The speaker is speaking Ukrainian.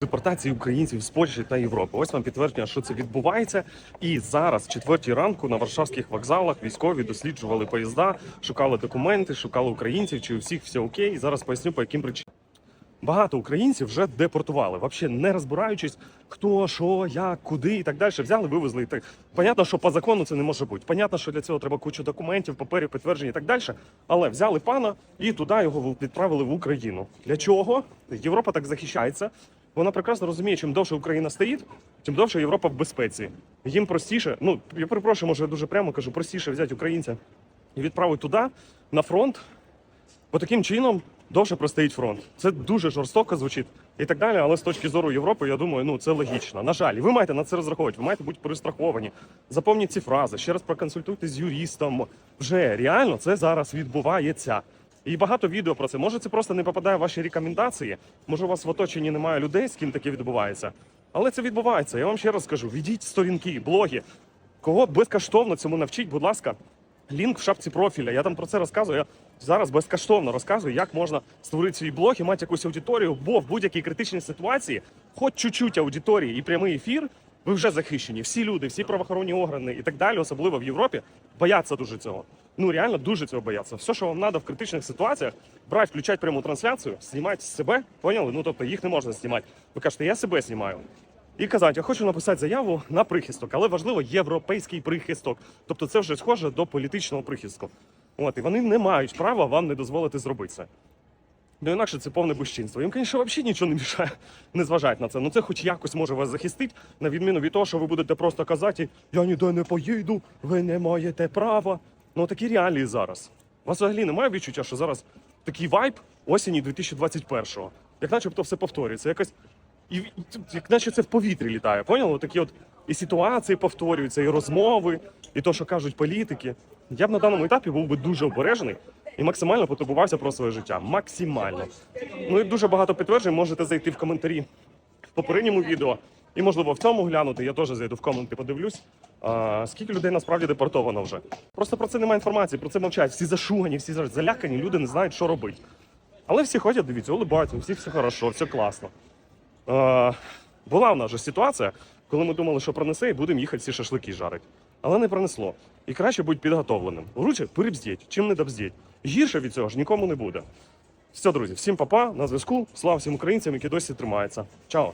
депортації українців з Польщі та Європи. Ось вам підтвердження, що це відбувається. І зараз, четвертій ранку, на варшавських вокзалах військові досліджували поїзда, шукали документи, шукали українців, чи у всіх все окей. Зараз поясню, по яким причинам. Багато українців вже депортували, взагалі не розбираючись, хто, що, як, куди і так далі. Взяли, вивезли і так. Понятно, що по закону це не може бути. Понятно, що для цього треба кучу документів, паперів, підтверджень і так далі. Але взяли пана і туди його відправили в Україну. Для чого? Європа так захищається. Вона прекрасно розуміє, чим довше Україна стоїть, тим довше Європа в безпеці. Їм простіше, ну я перепрошую, може дуже прямо кажу, простіше взяти українця і відправити туди на фронт, Бо таким чином довше простоїть фронт. Це дуже жорстоко звучить і так далі. Але з точки зору Європи, я думаю, ну це логічно. На жаль, ви маєте на це розраховувати. Ви маєте бути перестраховані. Запомніть ці фрази. Ще раз проконсультуйтесь з юристом. Вже реально це зараз відбувається. І багато відео про це. Може, це просто не попадає в ваші рекомендації. Може, у вас в оточенні немає людей, з ким таке відбувається. Але це відбувається. Я вам ще раз скажу: відіть сторінки, блоги. Кого безкоштовно цьому навчіть, будь ласка, лінк в шапці профіля. Я там про це розказую. Я зараз безкоштовно розказую, як можна створити свій блог і мати якусь аудиторію, бо в будь-якій критичній ситуації, хоч чуть-чуть аудиторії і прямий ефір, ви вже захищені. Всі люди, всі правоохоронні органи і так далі, особливо в Європі, бояться дуже цього. Ну реально дуже цього бояться. Все, що вам треба в критичних ситуаціях, брати, включати пряму трансляцію, знімати себе, поняли? Ну тобто їх не можна знімати. Ви кажете, я себе знімаю. І казати, я хочу написати заяву на прихисток, але важливо європейський прихисток. Тобто це вже схоже до політичного прихистку. От, і вони не мають права вам не дозволити зробити це. Ну інакше це повне безчинство. Їм, звісно, взагалі нічого не мішає не зважати на це. Ну це хоч якось може вас захистити, на відміну від того, що ви будете просто казати, я ніде не поїду, ви не маєте права. Ну такі реалії зараз. У вас взагалі немає відчуття, що зараз такий вайб осені 2021-го. Як начебто все повторюється. Якось і як наче це в повітрі літає. Поняли? Такі от і ситуації повторюються, і розмови, і то, що кажуть політики. Я б на даному етапі був би дуже обережений і максимально потурбувався про своє життя. Максимально. Ну і дуже багато підтверджень можете зайти в коментарі в попередньому відео. І можливо в цьому глянути. Я теж зайду в коменти, подивлюсь. А, скільки людей насправді депортовано вже. Просто про це немає інформації, про це мовчать. Всі зашугані, всі залякані, люди не знають, що робити. Але всі ходять, дивіться, улибаються, у всіх все хорошо, все класно. Е, була в нас же ситуація, коли ми думали, що пронесе, і будемо їхати всі шашлики жарити. Але не пронесло. І краще бути підготовленим. Лучше перебздіть, чим не добздіть. Гірше від цього ж нікому не буде. Все, друзі, всім папа, на зв'язку. Слава всім українцям, які досі тримаються. Чао!